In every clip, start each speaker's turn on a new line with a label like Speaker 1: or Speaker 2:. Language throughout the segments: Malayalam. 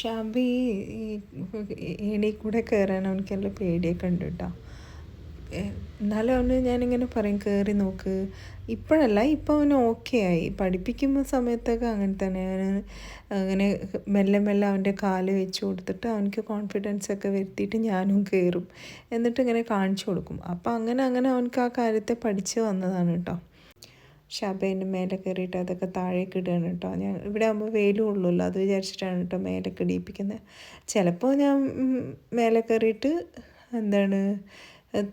Speaker 1: ഷാബി ഈ കൂടെ കയറാൻ അവനക്കെല്ലാം പേടിയൊക്കെ ഉണ്ട് കേട്ടോ. എന്നാലും അവന് ഞാനിങ്ങനെ പറയും കയറി നോക്ക്. ഇപ്പോഴല്ല ഇപ്പോൾ അവന് ഓക്കെ ആയി. പഠിപ്പിക്കുന്ന സമയത്തൊക്കെ അങ്ങനെ തന്നെ. അവന് അങ്ങനെ മെല്ലെ മെല്ലെ അവന്റെ കാൽ വെച്ച് കൊടുത്തിട്ട് അവനക്ക് കോൺഫിഡൻസ് ഒക്കെ വരുത്തിയിട്ട് ഞാനും കയറും എന്നിട്ട് ഇങ്ങനെ കാണിച്ചു കൊടുക്കും. അപ്പോൾ അങ്ങനെ അങ്ങനെ അവനക്ക് ആ കാര്യത്തെ പഠിച്ച് വന്നതാണ് കേട്ടോ. ഷാബേന്റെ മേലെ കയറിയിട്ട് അതൊക്കെ താഴേക്ക് ഇടുകയാണ് കേട്ടോ. ഞാൻ ഇവിടെ ആകുമ്പോൾ വെയിലും ഉള്ളൂല്ലോ അത് വിചാരിച്ചിട്ടാണ് കേട്ടോ മേലൊക്കെ ഇടിയിപ്പിക്കുന്നത് ചിലപ്പോൾ ഞാൻ മേലെ കയറിയിട്ട് എന്താണ്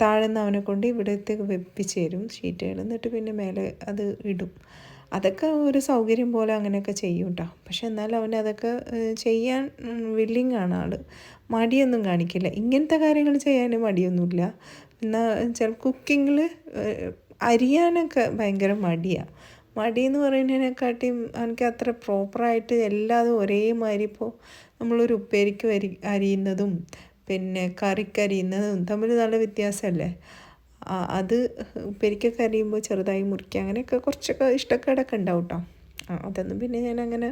Speaker 1: താഴെ നിന്ന് അവനെ കൊണ്ട് ഇവിടത്തേക്ക് വെപ്പിച്ച് തരും ഷീറ്റുകൾ എന്നിട്ട് പിന്നെ മേലെ അത് ഇടും. അതൊക്കെ ഒരു സൗകര്യം പോലെ അങ്ങനെയൊക്കെ ചെയ്യും കേട്ടോ പക്ഷെ എന്നാലും അവൻ അതൊക്കെ ചെയ്യാൻ വില്ലിങ് ആണ് ആൾ മടിയൊന്നും കാണിക്കില്ല. ഇങ്ങനത്തെ കാര്യങ്ങൾ ചെയ്യാൻ മടിയൊന്നുമില്ല. എന്നാൽ ചില കുക്കിങ്ങിൽ അരിയാനൊക്കെ ഭയങ്കര മടിയാണ് മടി എന്ന് പറയുന്നതിനെക്കാട്ടിയും എനിക്ക് അത്ര പ്രോപ്പറായിട്ട് എല്ലാതും ഒരേമാതിരി ഇപ്പോൾ നമ്മളൊരു ഉപ്പേരിക്ക് അരി അരിയുന്നതും പിന്നെ കറിക്ക് അരിയുന്നതും തമ്മിൽ നല്ല വ്യത്യാസമല്ലേ അത് ഉപ്പേരിക്കൊക്കെ അരിയുമ്പോൾ ചെറുതായി മുറിക്കുക അങ്ങനെയൊക്കെ കുറച്ചൊക്കെ ഇഷ്ടക്കേടൊക്കെ ഉണ്ടാവും കേട്ടോ അതൊന്നും പിന്നെ ഞാൻ അങ്ങനെ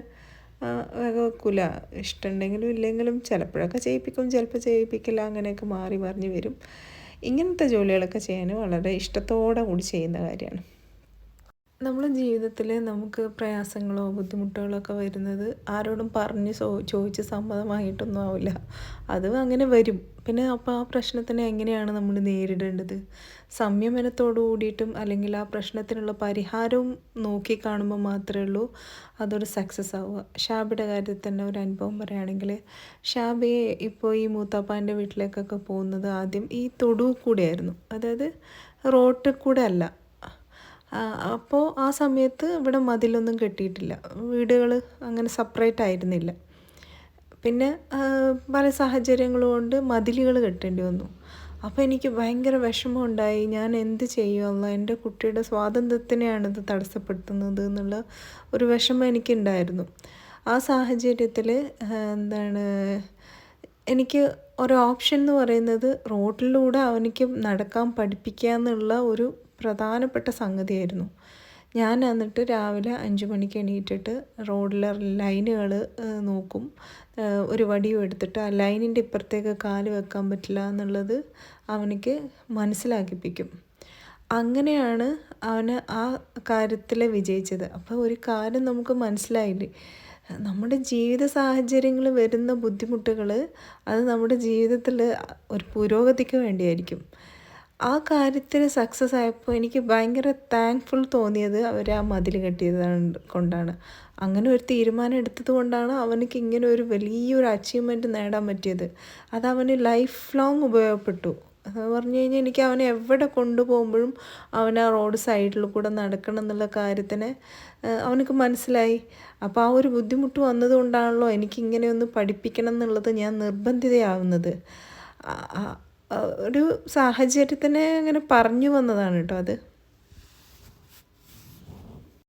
Speaker 1: വെക്കൂല. ഇഷ്ടമുണ്ടെങ്കിലും ഇല്ലെങ്കിലും ചിലപ്പോഴൊക്കെ ചെയ്യിപ്പിക്കും ചിലപ്പോൾ ചെയ്യിപ്പിക്കില്ല അങ്ങനെയൊക്കെ മാറി മറിഞ്ഞ് വരും. ഇങ്ങനത്തെ ജോലികളൊക്കെ ചെയ്യാൻ വളരെ ഇഷ്ടത്തോടെ കൂടി ചെയ്യുന്ന കാര്യമാണ്. നമ്മുടെ ജീവിതത്തിൽ നമുക്ക് പ്രയാസങ്ങളോ ബുദ്ധിമുട്ടുകളോ ഒക്കെ വരുന്നത് ആരോടും പറഞ്ഞ് ചോ ചോദിച്ച് സമ്മതം വാങ്ങിയിട്ടൊന്നും ആവില്ല. അത് അങ്ങനെ വരും. പിന്നെ അപ്പോൾ ആ പ്രശ്നത്തിനെ എങ്ങനെയാണ് നമ്മൾ നേരിടേണ്ടത്? സംയമനത്തോടു കൂടിയിട്ടും അല്ലെങ്കിൽ ആ പ്രശ്നത്തിനുള്ള പരിഹാരവും നോക്കി കാണുമ്പോൾ മാത്രമേ ഉള്ളൂ അതൊരു സക്സസ് ആവുക. ഷാബിയുടെ കാര്യത്തിൽ തന്നെ ഒരു അനുഭവം പറയുകയാണെങ്കിൽ ഷാബിയെ ഇപ്പോൾ ഈ മൂത്താപ്പാന്റെ വീട്ടിലേക്കൊക്കെ പോകുന്നത് ആദ്യം ഈ തൊടു കൂടെയായിരുന്നു. അതായത് റോട്ടിൽ കൂടെ അല്ല. അപ്പോൾ ആ സമയത്ത് ഇവിടെ മതിലൊന്നും കെട്ടിയിട്ടില്ല. വീടുകൾ അങ്ങനെ സെപ്പറേറ്റ് ആയിരുന്നില്ല. പിന്നെ പല സാഹചര്യങ്ങൾ കൊണ്ട് മതിലുകൾ കെട്ടേണ്ടി വന്നു. അപ്പോൾ എനിക്ക് ഭയങ്കര വിഷമമുണ്ടായി. ഞാൻ എന്ത് ചെയ്യുമെന്നോ എന്റെ കുട്ടിയുടെ സ്വാതന്ത്ര്യത്തിനെയാണിത് തടസ്സപ്പെടുത്തുന്നത് എന്നുള്ള ഒരു വിഷമം എനിക്കുണ്ടായിരുന്നു. ആ സാഹചര്യത്തിൽ എന്താണ് എനിക്ക് ഒരു ഓപ്ഷൻ എന്ന് പറയുന്നത് റോഡിലൂടെ അവനിക്ക് നടക്കാൻ പഠിപ്പിക്കുക എന്നുള്ള ഒരു പ്രധാനപ്പെട്ട സംഗതിയായിരുന്നു. ഞാൻ എന്നിട്ട് രാവിലെ അഞ്ച് മണിക്ക് എണീറ്റിട്ട് റോഡിലെ ലൈനുകൾ നോക്കും. ഒരു വടിയും എടുത്തിട്ട് ആ ലൈനിന്റെ ഇപ്പുറത്തേക്ക് കാൽ വെക്കാൻ പറ്റില്ല എന്നുള്ളത് അവനിക്ക് മനസ്സിലാക്കിപ്പിക്കും. അങ്ങനെയാണ് അവന് ആ കാര്യത്തിൽ വിജയിച്ചത്. അപ്പോൾ ഒരു കാര്യം നമുക്ക് മനസ്സിലായില്ലേ? നമ്മുടെ ജീവിത സാഹചര്യങ്ങൾ വരുന്ന ബുദ്ധിമുട്ടുകൾ അത് നമ്മുടെ ജീവിതത്തിൽ ഒരു പുരോഗതിക്ക് വേണ്ടിയായിരിക്കും. ആ കാര്യത്തിൽ സക്സസ് ആയപ്പോൾ എനിക്ക് ഭയങ്കര താങ്ക്ഫുൾ തോന്നിയത് അവർ ആ മതിൽ കെട്ടിയത് കൊണ്ടാണ്. അങ്ങനെ ഒരു തീരുമാനം എടുത്തത് കൊണ്ടാണ് അവനക്ക് ഇങ്ങനെ ഒരു വലിയൊരു അച്ചീവ്മെന്റ് നേടാൻ പറ്റിയത്. അത് അവന് ലൈഫ് ലോങ് ഉപയോഗപ്പെട്ടു. അത് പറഞ്ഞു കഴിഞ്ഞാൽ എനിക്ക് അവനെ എവിടെ കൊണ്ടുപോകുമ്പോഴും അവൻ ആ റോഡ് സൈഡിൽ കൂടെ നടക്കണം എന്നുള്ള കാര്യത്തിന് അവനക്ക് മനസ്സിലായി. അപ്പോൾ ആ ഒരു ബുദ്ധിമുട്ട് വന്നതുകൊണ്ടാണല്ലോ എനിക്ക് ഇങ്ങനെ ഒന്ന് പഠിപ്പിക്കണം എന്നുള്ളത് ഞാൻ നിർബന്ധിതയാവുന്നത്. ഒരു സാഹചര്യത്തിന് അങ്ങനെ പറഞ്ഞു വന്നതാണ് കേട്ടോ അത്.